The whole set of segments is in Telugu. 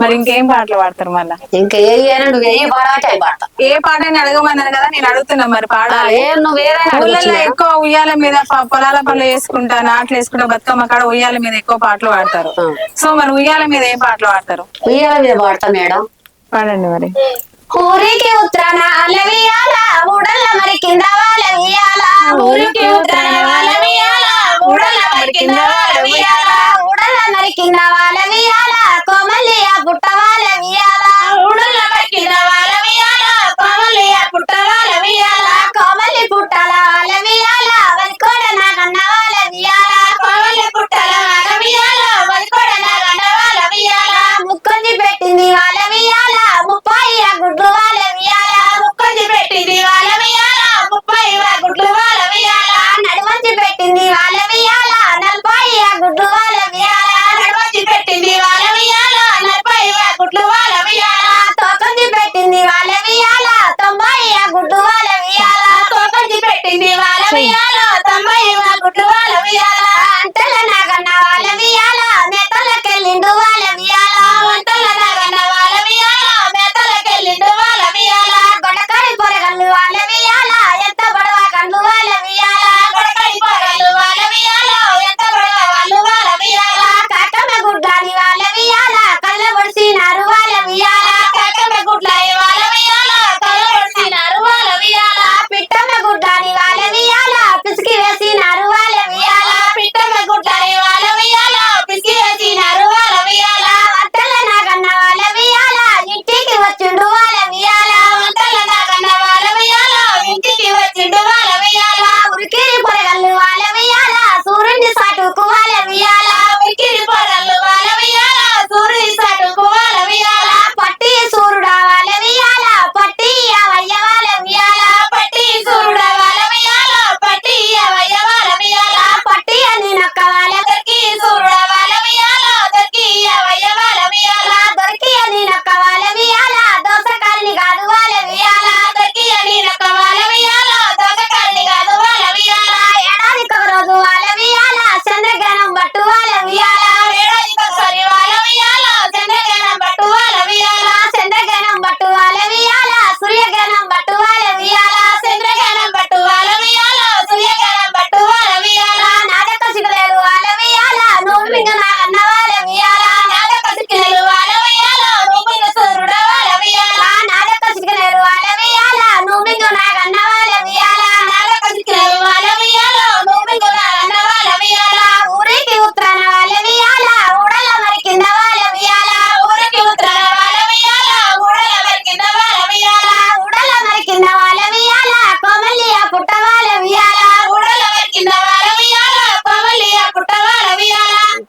మరి ఇంకేం పాటలు పాడతారు మళ్ళా? ఇంకా ఏ నువ్వు ఏ అవి పాడతా. ఏ పాట అని అడగమన్నారు కదా నేను అడుగుతున్నా మరి పాడాలి. ఏ నువ్వు ఏదైనా ఊళ్ళల్లో ఎక్కువ ఉయ్యాల మీద ప- పొలాల పనులు వేసుకుంటా నాట్లు వేసుకుంటా బతుకమ్మ కాడ ఉయ్యాల మీద ఎక్కువ పాటలు పాడతారు. సో మరి ఉయ్యాల మీద ఏం పాటలు పాడతారు? ఉయ్యాల మీద పాడతా మేడం. పాడండి మరి. ఊరికి ఉత్తరాన అలవియాల ఊడల మరి కింద వాళ్ళవియాల ఊరికి ఉత్తరాన అలవియాల ఊడల మరి కింద వాళ్ళవియాల ఊడల మరి కింద వాళ్ళవియాల కోమలియ పుట్ట వాళ్ళవియాల ఊడల మరి కింద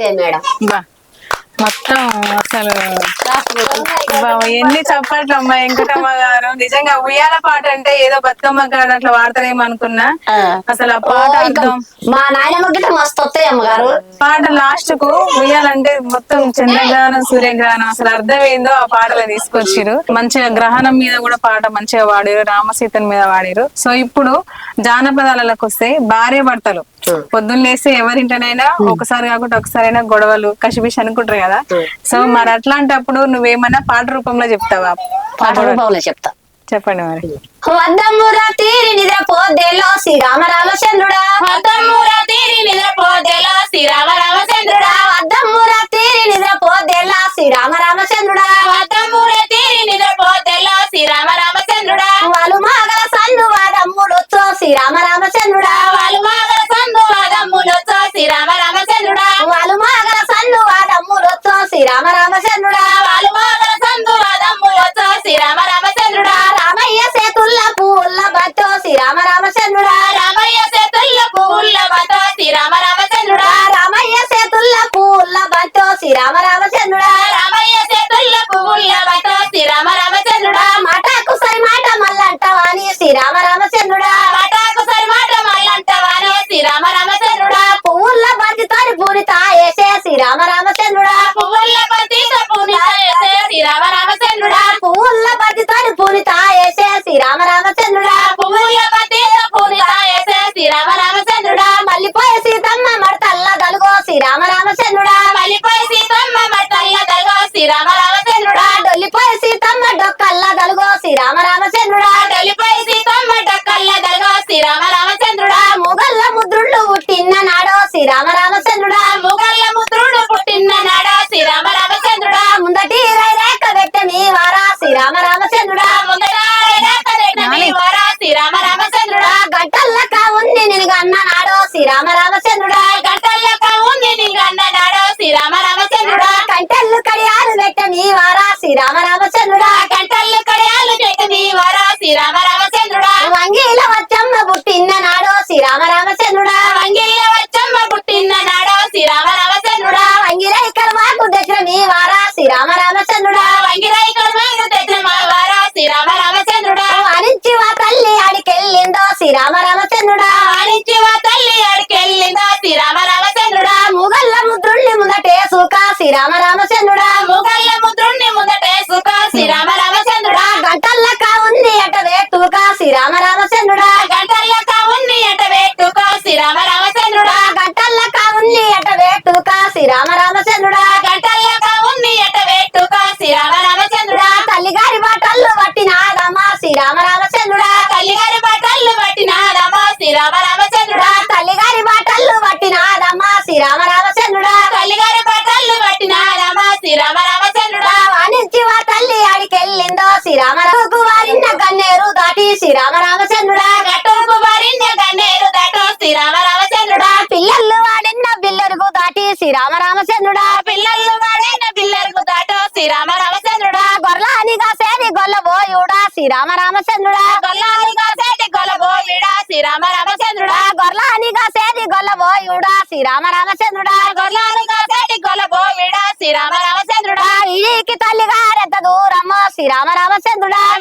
అంతే మేడం. బా మొత్తం అసలు ఎన్ని చప్పట్లు అమ్మా వెంకటమ్మ గారు. నిజంగా ఉయ్యాల పాట అంటే ఏదో బతుకమ్మ కాడ అట్లా వాడతారేమో అనుకున్నా. అసలు ఆ పాట అర్థం. మా నాయనమ్మ గిట్ట మస్తు వస్తాయి అమ్మగారు. పాట లాస్ట్కు ఉయ్యాలంటే మొత్తం చంద్రగ్రహణం సూర్యగ్రహణం అసలు అర్థం ఏందో ఆ పాటలో తీసుకొచ్చిరు మంచిగా గ్రహణం మీద కూడా పాట మంచిగా వాడారు రామసీతన్ మీద వాడారు సో ఇప్పుడు జానపదాలకు వస్తే భార్య భర్తలు. పొద్దున్న లేస్తే ఎవరింటనైనా ఒకసారి కాకుండా ఒకసారైనా గొడవలు కసిపిసి అనుకుంటారు కదా. సో మరి అట్లాంటప్పుడు నువ్వేమన్నా పాట రూపంలో చెప్తావా? పాట రూపంలో చెప్తా. చెప్పండి మరి. వద్దమ్మురా తీరి నిద్రపోద్దేలో శ్రీరామ రామచంద్రుడా వద్దమ్మురా తీరి నిద్రపోద్దేలో శ్రీరామ రామచంద్రుడా వద్దమ్మురా తీరి నిద్రపోద్దేలా శ్రీరామ రామచంద్రుడా వద్దమ్మురా తీరి నిద్రపోద్దేలో శ్రీరామ రామచంద్రుడా వాళ్ళు మాగల సందు వాదమ్ముడొచ్చో శ్రీరామ రామచంద్రుడా వాళ్ళు మాగల రామచంద్రుడా వంగిరై కర్మాకు దగ్గర మా వారా శ్రీరామ రామచంద్రుడా. వా తల్లి ఆడికెళ్ళిందో శ్రీరామ రామచంద్రుడా. వాణించి వా తల్లి ఆడికెళ్ళిందో శ్రీరామ రామచంద్రుడా. ముగల్ల ముద్రుణ్ణి ముందటే సుఖ శ్రీరామ రామచంద్రుడా. ముగల్ల ముద్రుణ్ణి ముందటే సుఖ శ్రీరామ రామచంద్రుడా. గంటల్లక ఉంది అట వేట్టుక శ్రీరామ రామచంద్రుడా. గంటల్లక ఉంది అట శ్రీరామ రామచంద్రుడా. గంటల్లక ఉంది అట శ్రీరామ రామచంద్రుడా.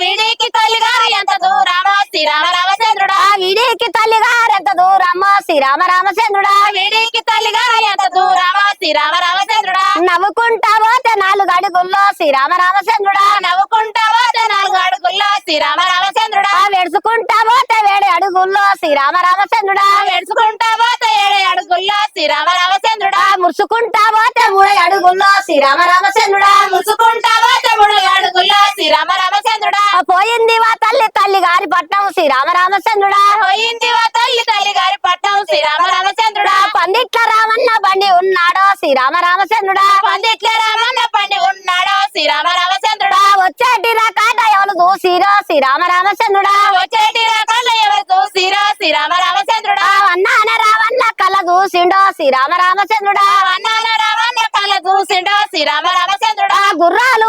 వీడికి తల్లిగారు ఎంత దూరమో? శ్రీరామ రామచంద్రుడా వీడికి తల్లిగారు ఎంత దూరమో? శ్రీరామ రామచంద్రుడా వీడికి తల్లిగారు ఎంత దూరమో? శ్రీరామ రామచంద్రుడా నవ్వుకుంటా పోతే నాలుగు అడుగుల్లో శ్రీరామ రామచంద్రుడా నవ్వుకుంటా పోతే నాలుగు అడుగుల్లో శ్రీరామ రామచంద్రుడా వెడుచుకుంటా పోతే వేడి అడుగుల్లో శ్రీరామ రామచంద్రుడా వెడుచుకుంటా పోతే ఏడు అడుగుల్లో శ్రీరామ రామచంద్రుడా మురుసుకుంటా పోతే మూడు అడుగుల్లో శ్రీరామ రామచంద్రుడా మురుసుకుంటా పోతే మూడు అడుగుల్లో శ్రీరామ రామచంద్రుడా పోయింది వా తల్లి తల్లి గారి పట్నం శ్రీరామ రామచంద్రుడా పోయింది వా తల్లి తల్లి గారి పట్నం శ్రీరామ రామచంద్రుడా పందిట్ల రామన్న బండి ఉన్నాడో శ్రీరామ రామచంద్రుడా పందిట్ల రామన్న బండి ఉన్నాడో శ్రీరామ రామచంద్రుడా వచ్చేటి రకాట ఎవరు చూసిరో శ్రీరామ రామచంద్రుడా వచ్చేటి రకాల ఎవరు చూసిరో శ్రీరామ రామచంద్రుడా అన్నాన రావన్న కళ్ళ చూసిండో శ్రీరామ రామచంద్రుడా అన్నాన రావన్న కళ్ళ చూసిండో శ్రీరామ రామచంద్రుడా గుర్రాలు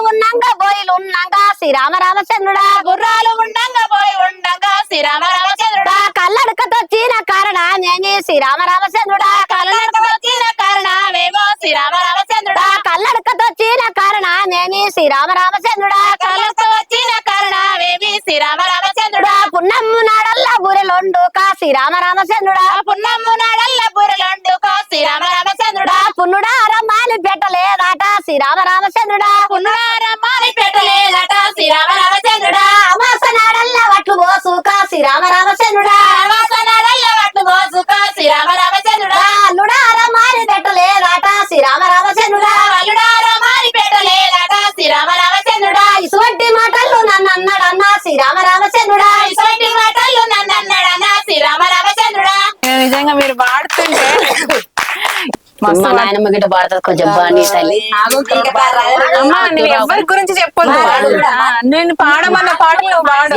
శ్రీరామ రామచంద్రుడా గుర్రాలు ఉండంగా పోయి ఉండంగా శ్రీరామ రామచంద్రుడా కళ్ళడకతో చీన కారణమేమి శ్రీరామ రామచంద్రుడా కళ్ళడకతో చీన కారణమేమో శ్రీరామ రామచంద్రుడా కళ్ళడకతో చీన కారణమేమి శ్రీరామ రామచంద్రుడా కళ్ళతో వచ్చిన కారణమేమి శ్రీరామ రామచంద్రుడా పున్నమ్ము నాడల్ల బురెలొండు కా శ్రీరామ రామచంద్రుడా పున్నమ్ము నాడల్ల బురెలొండు కా శ్రీరామ రామచంద్రుడా పున్నుడా రమ్మాలి పెట్టలేదాట శ్రీరామ రామచంద్రుడా పున్నుడా పోసుక శ్రీరామ మా నాయనమ్మ గిట్ట పాడుతుంది కొంచెం బాగా తల్లి. అమ్మా ఎవరి గురించి చెప్పొద్దు. నేను పాడమన్న పాటలు నువ్వు పాడు.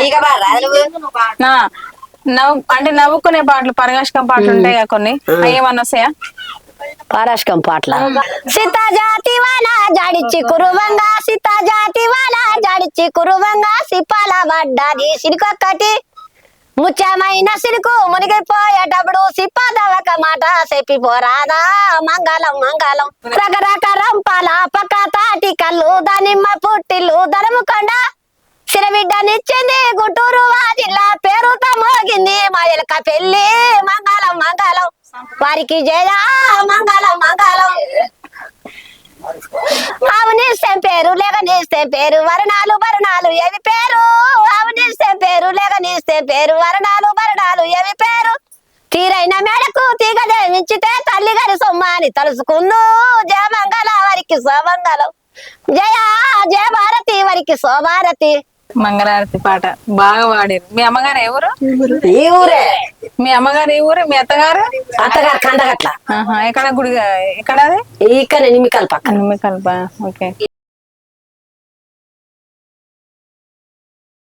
నా, నవ్వు. అంటే నవ్వుకునే పాటలు పరగాషకం పాటలు ఉంటాయి కొన్ని. ఏమన్నా వస్తాయా? పారాష్కం పాటల? సీత జాతి వాల జాడిచ్చి కురువంగా సీత జాతి వాల జాడిచ్చి కురువంగా సిపాల పడ్డది సిరికొక్కటి ముఖ్యమైన సిరుకు మునిగిపోయేటప్పుడు సిప్పదవక మాట చెప్పిపోరాదా మంగళం మంగళం. రకరక రంపాల పక్క తాటి కళ్ళు దానిమ్మ పుట్టిల్లు ధరముకొండ సిరబిడ్డనిచ్చింది గుంటూరు ఆ పేరుతో మోగింది మాయలక పెళ్ళి. మంగళం మంగళం. వారికి జయ మంగళం మంగళం. అవునిస్తే పేరు లేకనిస్తే పేరు వరణాలు వరణాలు ఏవి పేరు? అవునిస్తే పేరు లేకనిస్తే పేరు వరణాలు భరణాలు ఏవి పేరు? తీరైన మేడకు తీగ దేవించితే తల్లి గారి సొమ్మాని తలుసుకుందు జయమంగళ వారికి సోమంగళం జయ జయ భారతి వారికి సోభారతి మంగళారతి పాట బాగా పాడారు. మీ అమ్మగారు ఎవరు? ఈ ఊరే. మీ అమ్మగారు ఏ ఊరు? మీ అత్తగారు? అత్తగారు కండగట్ల. ఆహా, ఎక్కడ గుడి ఎక్కడ అది? ఇక్కడ నిమికల్ పక్క నిమ్మకల్ప ఓకే.